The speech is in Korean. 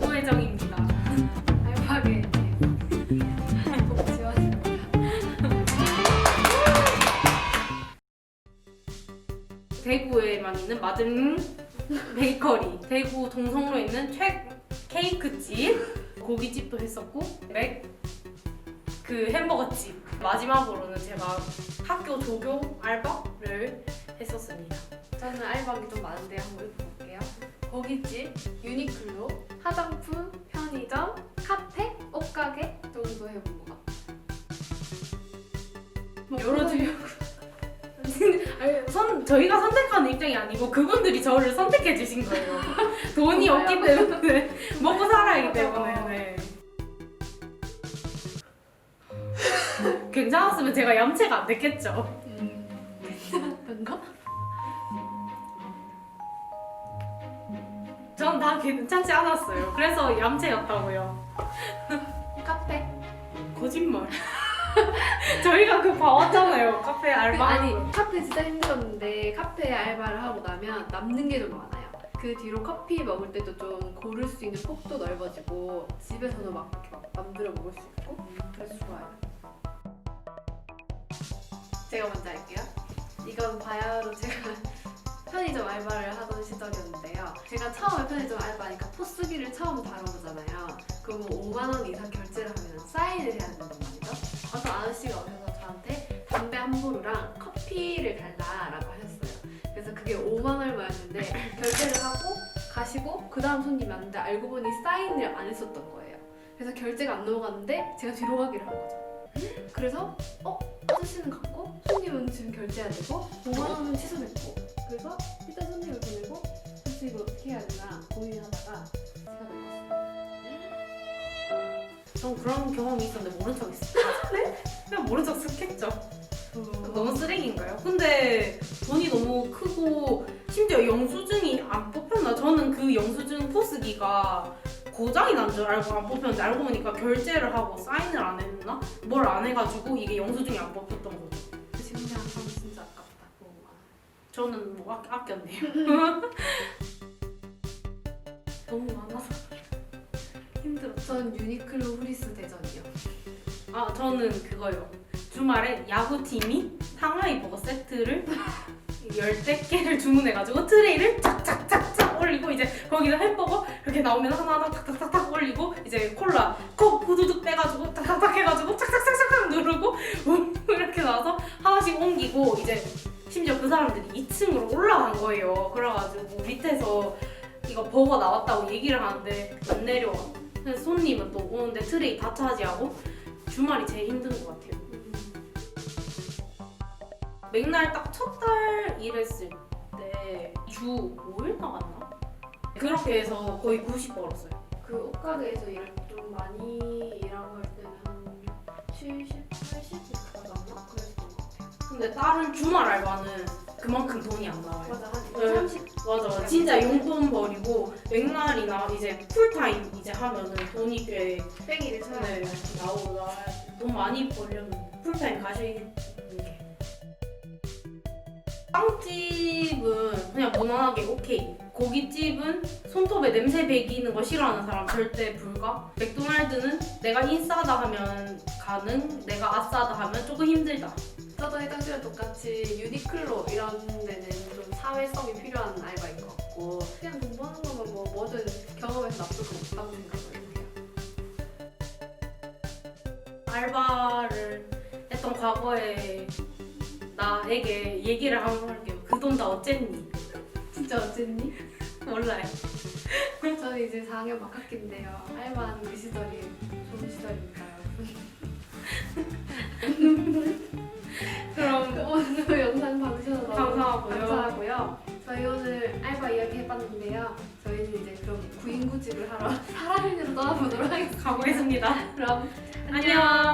우회정입니다. 알파게 복 지원입니다. 대구에만 있는 마든 베이커리, 대구 동성로에 있는 최 케이크집, 고깃집도 했었고, 맥, 그 햄버거집. 마지막으로는 제가 학교 조교 알바를 했었습니다. 저는 알바기 좀 많은데 한번. 고깃집, 유니클로, 화장품, 편의점, 카페, 옷가게 정도 해본 것 같아요. 뭐 여러 주 아니, 선, 저희가 선택하는 입장이 아니고 그분들이 저를 선택해 주신 거예요. 돈이 없기 때문에 먹고 살아야 하기 때문에. 네. 괜찮았으면 제가 얌체가 안 됐겠죠. 전 다 괜찮지 않았어요. 그래서 얌체였다고요. 카페. 거짓말. 저희가 그 봐왔잖아요. 카페 알바. 아니 카페 진짜 힘들었는데 카페 알바를 하고 나면 남는 게 좀 많아요. 그 뒤로 커피 먹을 때도 좀 고를 수 있는 폭도 넓어지고 집에서도 막, 막 만들어 먹을 수 있고 그래서 좋아요. 제가 먼저 할게요. 이건 바야흐로 제가 편의점 알바를 하던 시절이었는데요. 제가 처음에 편의점 알바니까 포스기를 처음 다뤄보잖아요. 그러면 5만 원 이상 결제를 하면 사인을 해야 된단 말이죠. 어떤 아저씨가 오셔서 저한테 담배 한 보루랑 커피를 달라라고 하셨어요. 그래서 그게 5만 얼마였는데 결제를 하고 가시고 그 다음 손님이 왔는데 알고 보니 사인을 안 했었던 거예요. 그래서 결제가 안 넘어갔는데 제가 뒤로 가기를 한 거죠. 그래서 어? 아저씨는 갔고 손님은 지금 결제해야 되고 5만 원은 취소됐고 그래서 일단 손님을 보내고 혹시 이거 어떻게 해야 되나 고민하다가 제가 나갔어요. 전 그런 경험이 있었는데 모른 척 했어요. 네? 그냥 모른 척 쓱했죠. 너무 쓰레기인가요? 근데 돈이 너무 크고 심지어 영수증이 안 뽑혔나? 저는 그 영수증 포스기가 고장이 난 줄 알고 안 뽑혔는데 알고 보니까 결제를 하고 사인을 안 했나? 뭘 안 해가지고 이게 영수증이 안 뽑혔던 거죠. 지금 생각 저는 뭐 아, 아꼈네요. 너무 많아서 힘들었죠. 전 유니클로 후리스 대전이요. 아 저는 그거요. 주말에 야구 팀이 상하이 버거 세트를 열대 개를 주문해가지고 트레이를 쫙쫙쫙쫙 올리고 이제 거기다 햄버거 이렇게 나오면 하나하나 탁탁탁탁 올리고 이제 콜라 콕 후두둑 빼가지고 탁탁탁 해가지고 착착착착 누르고 음, 이렇게 나와서 하나씩 옮기고 이제 심지어 그 사람들이 2층으로 올라간 거예요. 그래가지고 밑에서 이거 버거 나왔다고 얘기를 하는데 안 내려와. 그래서 손님은 또 오는데 트레이 다 차지하고 주말이 제일 힘든 것 같아요. 맥날 딱 첫 달 일했을 때 주 5일 나갔나? 그렇게 해서 거의 90 벌었어요. 그 옷가게에서 일을 좀 많이 일하고 할 때는 한 70, 80 이렇게 나갔나? 그랬던 것 같아요. 근데 다른 주말 알바는 그만큼 돈이 안 나와요. 맞아, 한 네. 30. 맞아, 진짜 용돈 버리고 맥날이나 이제 풀타임 이제 하면은 돈이 꽤 뺑이를 쳐야 네, 돼. 나오고 나와야 돈 많이 벌려면 풀타임 가시는 게 빵집은 그냥 무난하게 오케이 고깃집은 손톱에 냄새 배기는 거 싫어하는 사람 절대 불가 맥도날드는 내가 인싸다 하면 가능 내가 아싸다 하면 조금 힘들다 저도 해당 씨랑 똑같이 유니클로 이런 데는 좀 사회성이 필요한 알바인 것 같고 그냥 돈 버는 거면 뭐 뭐든 경험해서 나쁠 거 없다고 생각을 해요. 알바를 했던 과거에 나에게 얘기를 한번 할게요 그 돈 다 어쨌니? 진짜 어쨌니? 몰라요 저는 이제 4학년 막학기인데요. 알바하는 그 시절이 좋은 시절입니다, 여러분. 감사하고요. 저희 오늘 알바 이야기 해봤는데요. 저희는 이제 그럼 구인구집을 하러 사람인으로 떠나보도록 하겠습니다. 가보겠습니다 그럼 안녕